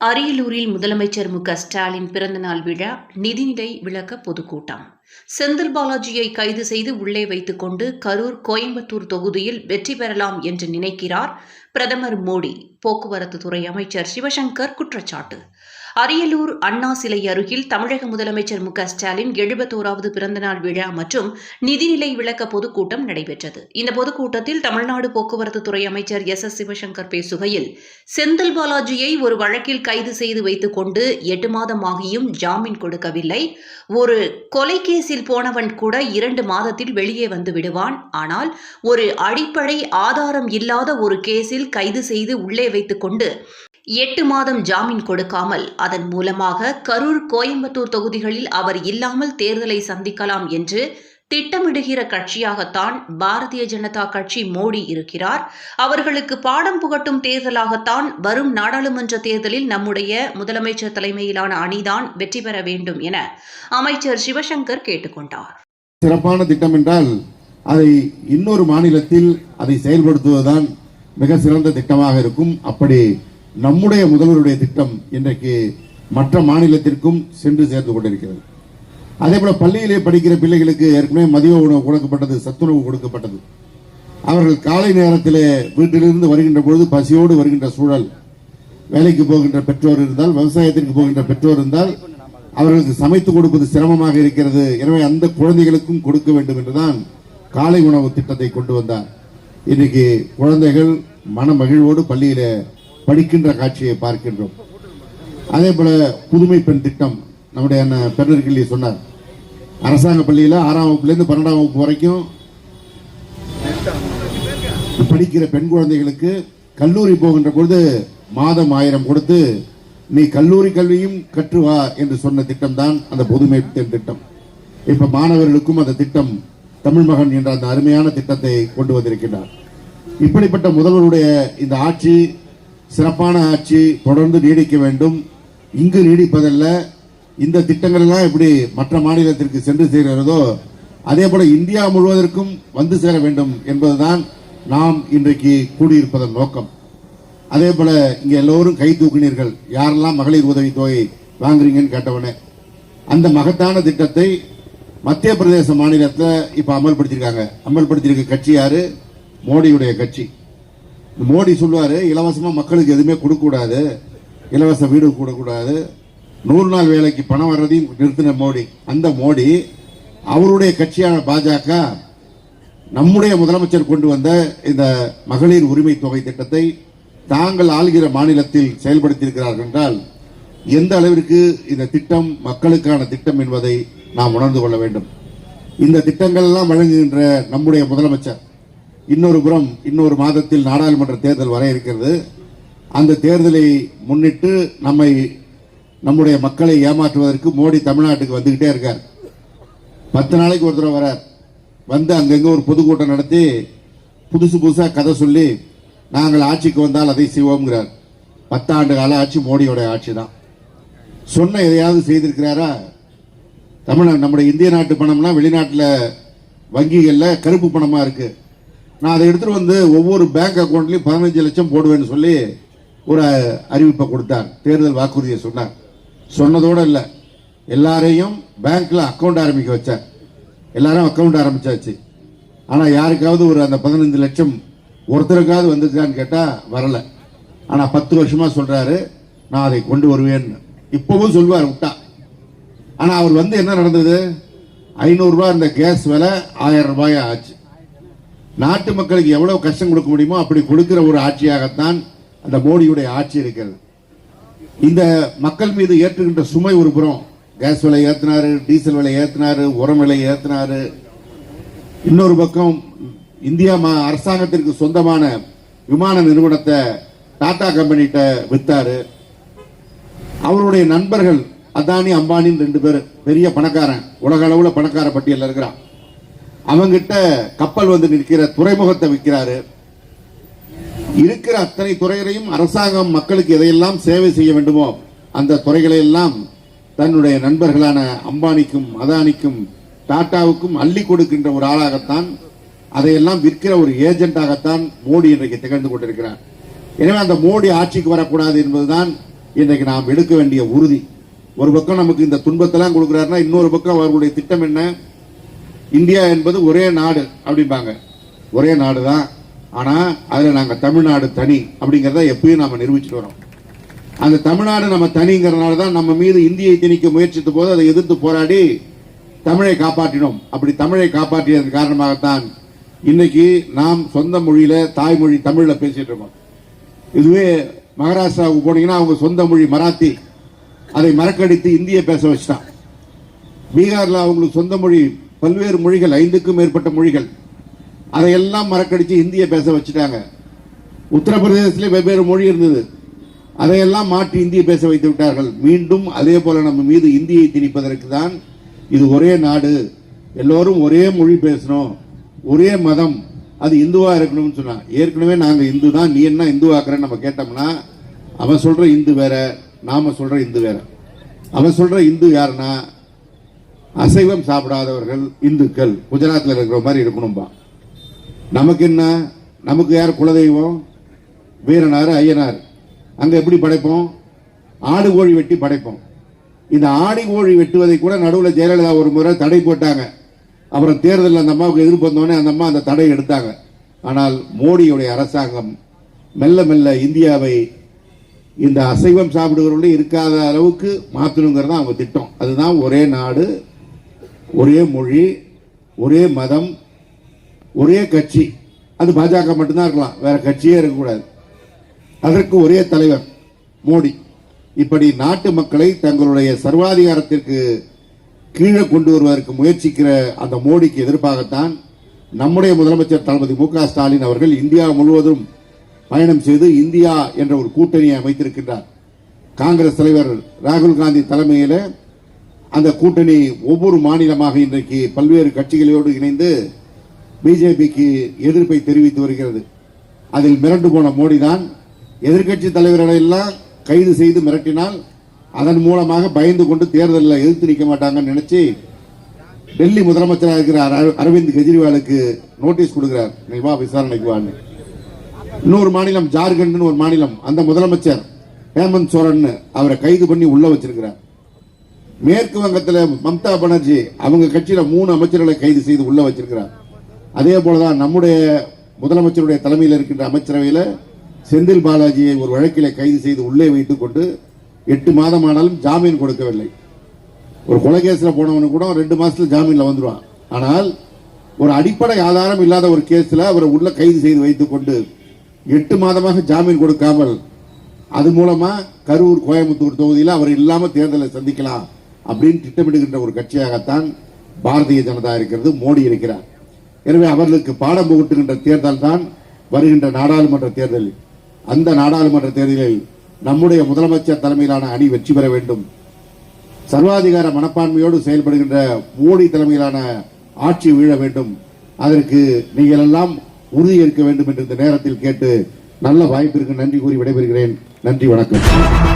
அரியலூரில் முதலமைச்சர் மு க ஸ்டாலின் பிறந்தநாள் விழா நிதிநிலை விளக்க பொதுக்கூட்டம். செந்தில் பாலாஜியை கைது செய்து உள்ளே வைத்துக் கொண்டு கரூர் கோயம்புத்தூர் தொகுதியில் வெற்றி பெறலாம் என்று நினைக்கிறார் பிரதமர் மோடி போக்குவரத்து துறை அமைச்சர் சிவசங்கர் குற்றச்சாட்டு. அரியலூர் அண்ணா சிலை அருகில் தமிழக முதலமைச்சர் மு க ஸ்டாலின் எழுபத்தோராவது பிறந்தநாள் விழா மற்றும் நிதிநிலை விளக்க பொதுக்கூட்டம் நடைபெற்றது. இந்த பொதுக்கூட்டத்தில் தமிழ்நாடு போக்குவரத்து துறை அமைச்சர் எஸ். எஸ். சிவசங்கர் பேசுகையில் செந்தில் பாலாஜியை ஒரு வழக்கில் கைது செய்து வைத்துக் கொண்டு எட்டு மாதமாகியும் ஜாமீன் கொடுக்கவில்லை. ஒரு கொலை கேஸில் போனவன் கூட இரண்டு மாதத்தில் வெளியே வந்து விடுவான். ஆனால் ஒரு அடிப்படை ஆதாரம் இல்லாத ஒரு கேஸில் கைது செய்து உள்ளே வைத்துக் கொண்டு எட்டு மாதம் ஜாமீன் கொடுக்காமல் அதன் மூலமாக கரூர் கோயம்புத்தூர் தொகுதிகளில் அவர் இல்லாமல் தேர்தலை சந்திக்கலாம் என்று திட்டமிடுகிற கட்சியாகத்தான் பாரதிய ஜனதா கட்சி மோடி இருக்கிறார். அவர்களுக்கு பாடம் புகட்டும் தேர்தலாகத்தான் வரும் நாடாளுமன்ற தேர்தலில் நம்முடைய முதலமைச்சர் தலைமையிலான அணிதான் வெற்றி பெற வேண்டும் என அமைச்சர் சிவசங்கர் கேட்டுக்கொண்டார். சிறப்பான திட்டம் என்றால் அதை இன்னொரு மாநிலத்தில் அதை செயல்படுத்துவதுதான் மிக சிறந்த திட்டமாக இருக்கும். அப்படி நம்முடைய முதல்வருடைய திட்டம் இன்றைக்கு மற்ற மாநிலத்திற்கும் சென்று சேர்ந்து கொண்டிருக்கிறது. அதே போல பள்ளியிலே படிக்கிற பிள்ளைகளுக்கு ஏற்கனவே மதிய உணவு கொடுக்கப்பட்டது சத்துணவு கொடுக்கப்பட்டது. அவர்கள் காலை நேரத்திலே வீட்டிலிருந்து வருகின்ற பொழுது பசியோடு வருகின்ற சூழல் வேலைக்கு போகின்ற பெற்றோர் இருந்தால் விவசாயத்திற்கு போகின்ற பெற்றோர் இருந்தால் அவர்களுக்கு சமைத்து கொடுப்பது சிரமமாக இருக்கிறது. எனவே அந்த குழந்தைகளுக்கும் கொடுக்க வேண்டும் என்றுதான் காலை உணவு திட்டத்தை கொண்டு வந்தார். இன்னைக்கு குழந்தைகள் மன மகிழ்வோடு பள்ளியில படிக்கின்ற காட்சியை பார்க்கின்றோம். அதே போல புதுமை பெண் திட்டம் நம்முடைய அண்ணன் சொன்னார். அரசாங்க பள்ளியில ஆறாம் வகுப்புலேருந்து பன்னெண்டாம் வகுப்பு வரைக்கும் படிக்கிற பெண் குழந்தைகளுக்கு கல்லூரி போகின்ற பொழுது மாதம் ஆயிரம் கொடுத்து நீ கல்லூரி கல்வியும் கற்று வா என்று சொன்ன திட்டம் தான் அந்த புதுமை பெண் திட்டம். இப்ப மாணவர்களுக்கும் அந்த திட்டம் தமிழ் மகன் என்ற அந்த அருமையான திட்டத்தை கொண்டு வந்திருக்கிறார் இப்படிப்பட்ட முதல்வருடைய இந்த ஆட்சி சிறப்பான ஆட்சி தொடர்ந்து நீடிக்க வேண்டும். இங்கு நீடிப்பதல்ல இந்த திட்டங்கள் எல்லாம் எப்படி மற்ற மாநிலத்திற்கு சென்று சேர்கிறதோ அதே போல இந்தியா முழுவதற்கும் வந்து சேர வேண்டும் என்பதுதான் நாம் இன்றைக்கு கூடியிருப்பதன் நோக்கம். அதே போல இங்க எல்லோரும் கை தூக்கினீர்கள். யாரெல்லாம் மகளிர் உதவி தொகை வாங்குறீங்கன்னு கேட்டவனே அந்த மகத்தான திட்டத்தை மத்திய பிரதேச மாநிலத்தில் இப்ப அமல்படுத்தியிருக்காங்க அமல்படுத்தியிருக்க கட்சி யாரு? மோடியுடைய கட்சி. மோடி சொல்லுவாரு இலவசமா மக்களுக்கு எதுவுமே கொடுக்க கூடாது இலவச வீடு கொடுக்கக்கூடாது. நூறு நாள் வேலைக்கு பணம் வர்றதையும் நிறுத்தின மோடி. அந்த மோடி அவருடைய கட்சியான பாஜக நம்முடைய முதலமைச்சர் கொண்டு வந்த இந்த மகளிர் உரிமை தொகை திட்டத்தை தாங்கள் ஆள்கிற மாநிலத்தில் செயல்படுத்தியிருக்கிறார்கள் என்றால் எந்த அளவிற்கு இந்த திட்டம் மக்களுக்கான திட்டம் என்பதை நாம் உணர்ந்து கொள்ள வேண்டும். இந்த திட்டங்கள் எல்லாம் வழங்குகின்ற நம்முடைய முதலமைச்சர் இன்னொரு புறம் இன்னொரு மாதத்தில் நாடாளுமன்ற தேர்தல் வர இருக்கிறது. அந்த தேர்தலை முன்னிட்டு நம்மை நம்முடைய மக்களை ஏமாற்றுவதற்கு மோடி தமிழ்நாட்டுக்கு வந்துகிட்டே இருக்கார். பத்து நாளைக்கு ஒரு தடவை வரார். வந்து அங்கங்க ஒரு பொதுக்கூட்டம் நடத்தி புதுசு புதுசாக கதை சொல்லி நாங்கள் ஆட்சிக்கு வந்தால் அதை செய்வோம்ங்கிறார். பத்தாண்டு கால ஆட்சி மோடியோட ஆட்சி தான் சொன்ன எதையாவது செய்திருக்கிறாரா? தமிழ் நம்முடைய இந்திய நாட்டு பணம்னா வெளிநாட்டில் வங்கிகளில் கருப்பு பணமாக இருக்குது நான் அதை எடுத்துகிட்டு வந்து ஒவ்வொரு பேங்க் அக்கௌண்ட்லேயும் பதினஞ்சு லட்சம் போடுவேன்னு சொல்லி ஒரு அறிவிப்பை கொடுத்தார். தேர்தல் வாக்குறுதியை சொன்னார். சொன்னதோடு இல்லை. எல்லாரையும் பேங்க்கில் அக்கௌண்ட் ஆரம்பிக்க வச்சார். எல்லாரும் அக்கௌண்ட் ஆரம்பித்தாச்சு ஆனால் யாருக்காவது ஒரு அந்த பதினஞ்சு லட்சம் ஒருத்தருக்காவது வந்திருக்கான்னு கேட்டால் வரலை. ஆனால் பத்து வருஷமாக சொல்கிறாரு நான் அதை கொண்டு வருவேன்னு. இப்போவும் சொல்வார் விட்டா. ஆனால் அவர் வந்து என்ன நடந்தது? ஐநூறுரூவா இருந்த இந்த கேஸ் விலை ஆயிரம் ரூபாய் ஆச்சு. நாட்டு மக்களுக்கு எவ்வளவு கஷ்டம் கொடுக்க முடியுமோ அப்படி கொடுக்கிற ஒரு ஆட்சியாகத்தான் அந்த மோடியுடைய ஆட்சி இருக்கிறது. இந்த மக்கள் மீது ஏற்றுகின்ற சுமை ஒரு புறம் கேஸ் விலை ஏற்றினாரு டீசல் விலை ஏற்றினாரு உரம் விலை ஏற்றினாரு இன்னொரு பக்கம் இந்தியா மா- அரசாங்கத்திற்கு சொந்தமான விமான நிறுவனத்தை டாடா கம்பெனிகிட்ட வித்தாரு. அவருடைய நண்பர்கள் அதானி அம்பானின்னு ரெண்டு பேர் பெரிய பணக்காரன் உலக அளவுல பணக்கார பட்டியலில் இருக்கிறான். அவங்கிட்ட கப்பல் வந்து நிற்கிற துறைமுகத்தை விற்கிறாரு. இருக்கிற அத்தனை துறைகளையும் அரசாங்கம் மக்களுக்கு எதையெல்லாம் சேவை செய்ய வேண்டுமோ அந்த துறைகளை எல்லாம் தன்னுடைய நண்பர்களான அம்பானிக்கும் அதானிக்கும் டாட்டாவுக்கும் அள்ளி கொடுக்கின்ற ஒரு ஆளாகத்தான் அதையெல்லாம் விற்கிற ஒரு ஏஜென்ட்டாகத்தான் மோடி இன்றைக்கு திகழ்ந்து கொண்டிருக்கிறார். எனவே அந்த மோடி ஆட்சிக்கு வரக்கூடாது என்பதுதான் இன்றைக்கு நாம் எடுக்க வேண்டிய உறுதி. ஒரு பக்கம் நமக்கு இந்த துன்பத்தெல்லாம் கொடுக்குறாருன்னா இன்னொரு பக்கம் அவர்களுடைய திட்டம் என்ன? இந்தியா என்பது ஒரே நாடு அப்படிம்பாங்க. ஒரே நாடு தான் ஆனால் அதில் நாங்கள் தமிழ்நாடு தனி அப்படிங்கிறத எப்பயும் நாம் நிரூபிச்சுட்டு வரோம். அந்த தமிழ்நாடு நம்ம தனிங்கிறதுனால தான் நம்ம மீது இந்தியை திணிக்க முயற்சித்த போது அதை எதிர்த்து போராடி தமிழை காப்பாற்றினோம். அப்படி தமிழை காப்பாற்றியதன் காரணமாகத்தான் இன்னைக்கு நாம் சொந்த மொழியில தாய்மொழி தமிழில் பேசிட்டு இருக்கோம். இதுவே மகாராஷ்டிராவுக்கு போனீங்கன்னா அவங்க சொந்த மொழி மராத்தி. அதை மறக்கடித்து இந்திய பேச வச்சுட்டான். பீகாரில் அவங்களுக்கு சொந்த மொழி பல்வேறு மொழிகள் ஐந்துக்கும் மேற்பட்ட மொழிகள். அதையெல்லாம் மறக்கடித்து இந்திய பேச வச்சுட்டாங்க. உத்தரப்பிரதேசத்திலே வெவ்வேறு மொழி இருந்தது. அதையெல்லாம் மாற்றி இந்திய பேச வைத்து விட்டார்கள். மீண்டும் அதே போல நம்ம மீது இந்தியை திணிப்பதற்கு தான் இது ஒரே நாடு. எல்லோரும் ஒரே மொழி பேசணும். ஒரே மதம். அது இந்துவாக இருக்கணும்னு சொன்னான். ஏற்கனவே நாங்கள் இந்து தான் நீ என்ன இந்துவாக்குறன்னு நம்ம கேட்டோம்னா அவன் சொல்கிற இந்து வேற. நாம சொல்ற இந்து வேற. அவன் சொல்ற இந்து யாருன்னா அசைவம் சாப்பிடாதவர்கள் இந்துக்கள். குஜராத்தில் இருக்கிற மாதிரி இருக்கணும்பா. நமக்கு என்ன? நமக்கு யார் குலதெய்வம்? வீரனார் ஐயனார். அங்க எப்படி படைப்போம்? ஆடு கோழி வெட்டி படைப்போம். இந்த ஆடி கோழி வெட்டுவதை கூட நடுவில் ஜெயலலிதா ஒரு முறை தடை போட்டாங்க. அப்புறம் தேர்தலில் அந்த அம்மாவுக்கு எதிர்ப்பு வந்தோடனே அந்த அம்மா அந்த தடை எடுத்தாங்க. ஆனால் மோடியுடைய அரசாங்கம் மெல்ல மெல்ல இந்தியாவை இந்த அசைவம் சாப்பிடுகிறவர்களே இருக்காத அளவுக்கு மாற்றணுங்கிறது தான் அவங்க திட்டம். அதுதான் ஒரே நாடு ஒரே மொழி ஒரே மதம் ஒரே கட்சி. அது பாஜக மட்டும்தான் இருக்கலாம். வேற கட்சியே இருக்கக்கூடாது. அதற்கு ஒரே தலைவர் மோடி. இப்படி நாட்டு மக்களை தங்களுடைய சர்வாதிகாரத்திற்கு கீழே கொண்டு வருவதற்கு முயற்சிக்கிற அந்த மோடிக்கு எதிர்ப்பாகத்தான் நம்முடைய முதலமைச்சர் தளபதி மு க ஸ்டாலின் அவர்கள் இந்தியா முழுவதும் பயணம் செய்து இந்தியா என்ற ஒரு கூட்டணியை அமைத்திருக்கின்றார். காங்கிரஸ் தலைவர் ராகுல் காந்தி தலைமையில் அந்த கூட்டணி ஒவ்வொரு மாநிலமாக இன்றைக்கு பல்வேறு கட்சிகளோடு இணைந்து பிஜேபிக்கு எதிர்ப்பை தெரிவித்து வருகிறது. அதில் மிரண்டு போன மோடி தான் எதிர்க்கட்சி தலைவர்களை எல்லாம் கைது செய்து மிரட்டினால் அதன் மூலமாக பயந்து கொண்டு தேர்தலில் எதிர்த்து நிற்க மாட்டாங்கன்னு நினைச்சு டெல்லி முதலமைச்சராக இருக்கிற அரவிந்த் கெஜ்ரிவாலுக்கு நோட்டீஸ் கொடுக்கிறார். நீ வா விசாரணைக்கு வான்னு. இன்னொரு மாநிலம் ஜார்க்கண்ட்னு ஒரு மாநிலம் அந்த முதலமைச்சர் ஹேமந்த் சோரன் அவரை கைது பண்ணி உள்ள வச்சிருக்கிறார். மேற்கு வங்கத்தில் மம்தா பானர்ஜி அவங்க கட்சியில மூணு அமைச்சர்களை கைது செய்து உள்ள வச்சிருக்கிறார். அதே போலதான் நம்முடைய முதலமைச்சருடைய தலைமையில் இருக்கின்ற அமைச்சரவையில் செந்தில் பாலாஜியை ஒரு வழக்கில் கைது செய்து உள்ளே வைத்துக் கொண்டு எட்டு மாதம் ஆனாலும் ஜாமீன் கொடுக்கவில்லை. ஒரு கொலை போனவனு கூட ரெண்டு மாசத்துல ஜாமீன்ல வந்துடுவான் ஆனால் ஒரு அடிப்படை ஆதாரம் இல்லாத ஒரு கேஸில் அவரை உள்ள கைது செய்து வைத்துக் கொண்டு எட்டு மாதமாக ஜாமீன் கொடுக்காமல் அது மூலமாக கரூர் கோயம்புத்தூர் தொகுதியில் அவர் இல்லாமல் தேர்தலை சந்திக்கலாம் அப்படின்னு திட்டமிடுகின்ற ஒரு கட்சியாகத்தான் பாரதிய ஜனதா இருக்கிறது மோடி இருக்கிறார். எனவே அவர்களுக்கு பாடம் புகட்டுகின்ற தேர்தல் தான் வருகின்ற நாடாளுமன்ற தேர்தல் அந்த நாடாளுமன்ற தேர்தலில் நம்முடைய முதலமைச்சர் தலைமையிலான அணி வெற்றி பெற வேண்டும். சர்வாதிகார மனப்பான்மையோடு செயல்படுகின்ற மோடி தலைமையிலான ஆட்சி வீழ வேண்டும். அதற்கு நீங்கள் எல்லாம் உறுதியேற்க வேண்டும் என்று இந்த நேரத்தில் கேட்டு நல்ல வாய்ப்பிற்கு நன்றி கூறி விடைபெறுகிறேன். நன்றி வணக்கம்.